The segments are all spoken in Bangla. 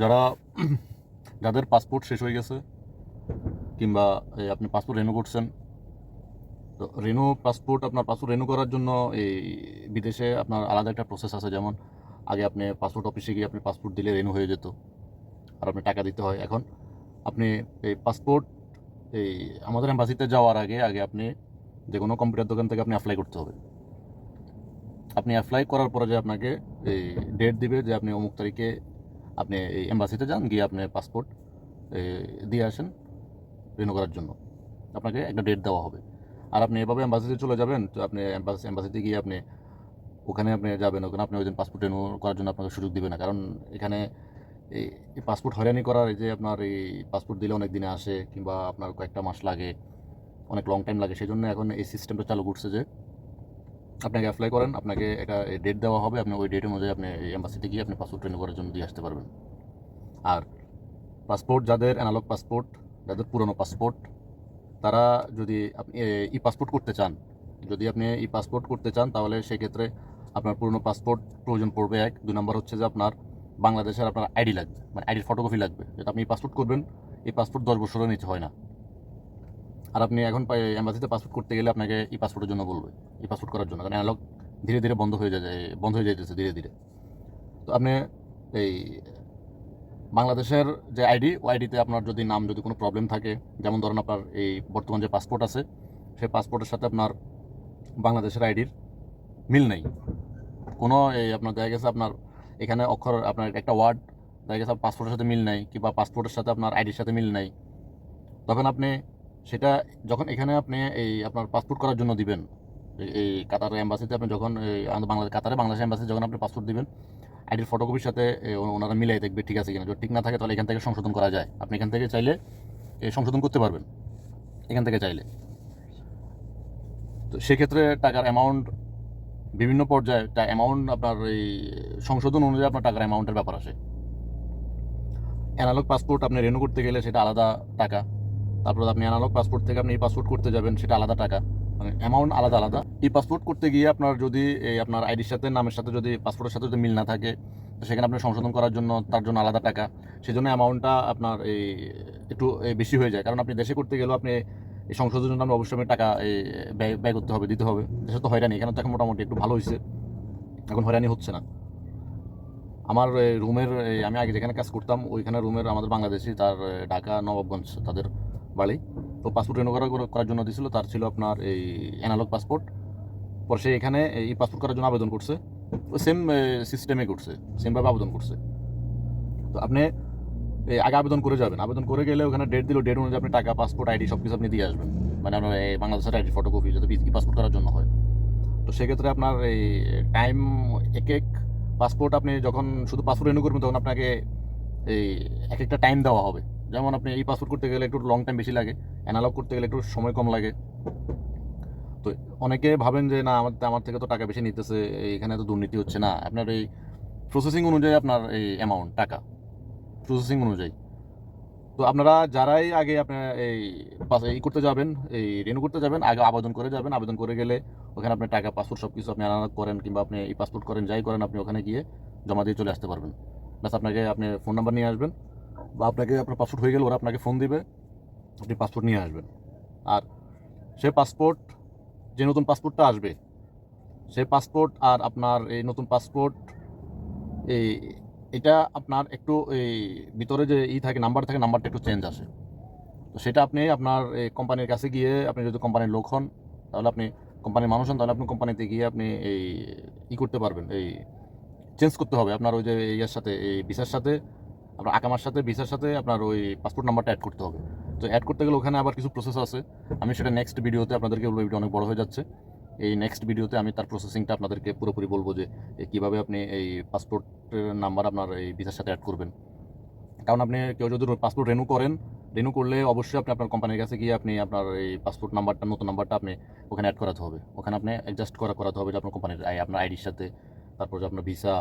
যারা যাদের পাসপোর্ট শেষ হয়ে গেছে, কিংবা আপনি পাসপোর্ট রেনু করছেন, তো রেনু পাসপোর্ট আপনার পাসপোর্ট রেনু করার জন্য এই বিদেশে আপনার আলাদা একটা প্রসেস আছে। যেমন আগে আপনি পাসপোর্ট অফিসে গিয়ে আপনি পাসপোর্ট দিলে রেনু হয়ে যেত, আর আপনি টাকা দিতে হয়। এখন আপনি এই পাসপোর্ট এই আমাদের এম্বাসিতে যাওয়ার আগে আগে আপনি যে কোনো কম্পিউটার দোকান থেকে আপনি অ্যাপ্লাই করতে হবে। আপনি অ্যাপ্লাই করার পরে যে আপনাকে এই ডেট দিবে যে আপনি অমুক তারিখে আপনি এই এম্বাসিতে যান, গিয়ে আপনি পাসপোর্ট দিয়ে আসেন রিনিউ করার জন্য। আপনাকে একটা ডেট দেওয়া হবে। আর আপনি এভাবে এম্বাসিতে চলে যাবেন, তো আপনি এম্বাসি, এম্বাসিতে গিয়ে আপনি ওখানে আপনি যাবেন, ওখানে আপনি ওই দিন পাসপোর্ট রিনিউ করার জন্য আপনাকে সুযোগ দিবে না। কারণ এখানে এই এই পাসপোর্ট হয়রানি করার এই যে আপনার এই পাসপোর্ট দিলে অনেক দিনে আসে, কিংবা আপনার কয়েকটা মাস লাগে, অনেক লং টাইম লাগে সেই জন্য এখন এই সিস্টেমটা চালু করছে যে আপনাকে অ্যাপ্লাই করেন, আপনাকে একটা ডেট দেওয়া হবে, আপনি ওই ডেট অনুযায়ী আপনি এম্বাসিতে গিয়ে আপনি পাসপোর্ট রিনিউ করার জন্য দিয়ে আসতে পারবেন। আর পাসপোর্ট যাদের অ্যানালগ পাসপোর্ট যাদের পুরনো পাসপোর্ট তারা যদি আপনি ই পাসপোর্ট করতে চান, যদি আপনি ই পাসপোর্ট করতে চান, তাহলে সেক্ষেত্রে আপনার পুরনো পাসপোর্ট প্রয়োজন পড়বে এক। দুই নম্বর হচ্ছে যে আপনার বাংলাদেশের আপনার আইডি লাগবে মানে আইডির ফটোকপি লাগবে। যেটা আপনি পাসপোর্ট করবেন এই পাসপোর্ট দশ বছরের নিচে হয় না। আর আপনি এখন এম্বাসিতে পাসপোর্ট করতে গেলে আপনাকে ই পাসপোর্টের জন্য বলবে। ই পাসপোর্ট করার জন্য। কারণ অ্যানালগ ধীরে ধীরে বন্ধ হয়ে যায়, বন্ধ হয়ে যাইতেছে ধীরে ধীরে। তো আপনি এই বাংলাদেশের যে আইডি ওই আইডিতে আপনার যদি নাম, যদি কোনো প্রবলেম থাকে, যেমন ধরেন আপনার এই বর্তমান যে পাসপোর্ট আছে, সেই পাসপোর্টের সাথে আপনার বাংলাদেশের আইডির মিল নেই। কোনো এই আপনার দেখা গেছে আপনার এখানে অক্ষর, আপনার একটা ওয়ার্ড দেখা গেছে পাসপোর্টের সাথে মিল নেই, কিংবা পাসপোর্টের সাথে আপনার আইডির সাথে মিল নেই। তখন আপনি সেটা যখন এখানে আপনি এই আপনার পাসপোর্ট করার জন্য দিবেন, এই- কাতার এম্বাসিতে আপনি যখন বাংলাদেশ কাতারে বাংলাদেশ এম্বাসিতে যখন আপনি পাসপোর্ট দিবেন আইডির ফটোকপির সাথে ওনারা মিলাই দেখবে ঠিক আছে কিনা। যদি ঠিক না থাকে তাহলে এখান থেকে সংশোধন করা যায়। আপনি এখান থেকে চাইলে সংশোধন করতে পারবেন। এখান থেকে চাইলে। তো সেক্ষেত্রে টাকার অ্যামাউন্ট বিভিন্ন পর্যায়ে অ্যামাউন্ট আপনার এই সংশোধন অনুযায়ী আপনার টাকার অ্যামাউন্টের ব্যাপার আসে। অ্যানালগ পাসপোর্ট আপনি রেনু করতে গেলে সেটা আলাদা টাকা। তারপর আপনি অ্যানালগ পাসপোর্ট থেকে আপনি এই পাসপোর্ট করতে যাবেন, সেটা আলাদা টাকা। মানে অ্যামাউন্ট আলাদা আলাদা। এই পাসপোর্ট করতে গিয়ে আপনার যদি এই আপনার আইডির সাথে, নামের সাথে যদি পাসপোর্টের সাথে যদি মিল না থাকে সেখানে আপনি সংশোধন করার জন্য তার জন্য আলাদা টাকা। সেই জন্য অ্যামাউন্টটা আপনার এই একটু বেশি হয়ে যায়। কারণ আপনি দেশে করতে গেলেও আপনি এই সংশোধনের জন্য অবশ্যই টাকা এই ব্যয় ব্যয় করতে হবে, দিতে হবে। দেশে তো হয়রানি, এখানে তো এখন মোটামুটি একটু ভালো হয়েছে এখন হয়রানি হচ্ছে না। আমার রুমের আমি আগে যেখানে কাজ করতাম, ওইখানে রুমের আমাদের বাংলাদেশি, তার ঢাকা, নবাবগঞ্জ, তাদের বাড়ি তো পাসপোর্ট রেনু করা করার জন্য দিছিল, তার ছিল আপনার এই অ্যানালগ পাসপোর্ট পর সে এখানে এই পাসপোর্ট করার জন্য আবেদন করছে। সেম সিস্টেমে করছে সেমভাবে আবেদন করছে। তো আপনি এই আগে আবেদন করে যাবেন। আবেদন করে গেলে ওখানে ডেট দিল ডেট অনুযায়ী আপনি টাকা পাসপোর্ট আইডি সব কিছু আপনি দিয়ে আসবেন। মানে আপনার এই বাংলাদেশের আইডি ফটোকপি যাতে ই পাসপোর্ট করার জন্য হয়। তো সেক্ষেত্রে আপনার এই টাইম এক এক পাসপোর্ট আপনি যখন শুধু পাসপোর্ট রেনু করবেন, তখন আপনাকে এই এক একটা টাইম দেওয়া হবে। যেমন আপনি এই পাসপোর্ট করতে গেলে একটু লং টাইম বেশি লাগে অ্যানালগ করতে গেলে একটু সময় কম লাগে। তো অনেকে ভাবেন যে, না, আমার আমার থেকে তো টাকা বেশি নিতেছে, এখানে তো দুর্নীতি হচ্ছে না। আপনার এই প্রসেসিং অনুযায়ী আপনার এই অ্যামাউন্ট টাকা প্রসেসিং অনুযায়ী। তো আপনারা যারাই আগে আপনার এই এই করতে যাবেন, এই রেনু করতে যাবেন, আগে আবেদন করে যাবেন। আবেদন করে গেলে ওখানে আপনি টাকা, পাসপোর্ট সব কিছু আপনি আনানা করেন কিংবা আপনি এই পাসপোর্ট করেন, যাই করেন, আপনি ওখানে গিয়ে জমা দিয়ে চলে আসতে পারবেন। ব্যাস, আপনাকে আপনি ফোন নাম্বার নিয়ে আসবেন। বা আপনাকে, আপনার পাসপোর্ট হয়ে গেলে ওরা আপনাকে ফোন দিবে, আপনি পাসপোর্ট নিয়ে আসবেন। আর সে পাসপোর্ট যে নতুন পাসপোর্টটা আসবে, সে পাসপোর্ট আর আপনার এই নতুন পাসপোর্ট এই, এটা আপনার একটু এই ভিতরে যে ই থাকে নাম্বার থাকে নাম্বারটা একটু চেঞ্জ আসে। তো সেটা আপনি আপনার এই কোম্পানির কাছে গিয়ে, আপনি যদি কোম্পানির লোক হন, তাহলে আপনি কোম্পানির মানুষ হন, তাহলে আপনি কোম্পানিতে গিয়ে আপনি এই, ই করতে পারবেন, এই চেঞ্জ করতে হবে। আপনার ওই যে ইয়ের সাথে, এই ভিসার সাথে আপনার আকামার সাথে, ভিসার সাথে আপনার ওই পাসপোর্ট নাম্বারটা অ্যাড করতে হবে। তো অ্যাড করতে গেলে ওখানে আবার কিছু প্রসেস আছে। আমি সেটা নেক্সট ভিডিওতে আপনাদেরকে বলব ভিডিও অনেক বড় হয়ে যাচ্ছে। এই নেক্সট ভিডিওতে আমি তার প্রসেসিংটা আপনাদেরকে পুরোপুরি বলব যে কীভাবে আপনি এই পাসপোর্টের নাম্বার আপনার এই ভিসার সাথে অ্যাড করবেন। কারণ আপনি কেউ যদি পাসপোর্ট রেনু করেন রেনু করলে অবশ্যই আপনি আপনার কোম্পানির কাছে গিয়ে আপনি আপনার এই পাসপোর্ট নাম্বারটা নতুন নাম্বারটা আপনি ওখানে অ্যাড করাতে হবে। ওখানে আপনি অ্যাডজাস্ট করা করাতে হবে যে আপনার কোম্পানির আপনার আইডির সাথে, তারপর যে আপনার ভিসা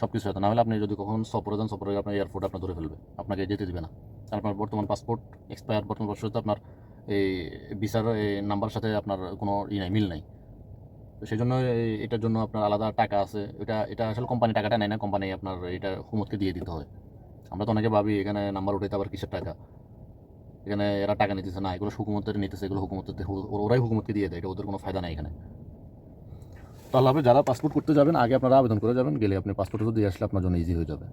সব কিছু সাথে না হলে আপনি যদি কখন সফরে যান, সফরে আপনার এয়ারপোর্ট আপনার ধরে ফেলবে। আপনাকে যেতে দিবে না। আপনার বর্তমান পাসপোর্ট এক্সপায়ার বর্তমান পাসপোর্ট আপনার এই ভিসার এই নাম্বার সাথে আপনার কোনো ই নাই, মিল নাই। তো সেই জন্য এটার জন্য আপনার আলাদা টাকা আছে। এটা এটা আসলে কোম্পানি টাকাটা নেয় না। কোম্পানি আপনার এটা হুমতকে দিয়ে দিতে হয়। আমরা তো অনেকে ভাবি, এখানে নাম্বার উঠাইতে আবার কিসের টাকা? এখানে এরা টাকা নিতেছে না, এগুলো হুকুমতের নিতেছে, এগুলো হুকুমতের, ওরাই হুকুমতকে দিয়ে দেয়। এটা ওদের কোনো ফায়দা নেই এখানে। তাহলে হবে যারা পাসপোর্ট করতে যাবেন, আগে আপনারা আবেদন করে যাবেন, গেলে আপনি পাসপোর্ট দিয়ে আসলে আপনার জন্য ইজি হয়ে যাবে।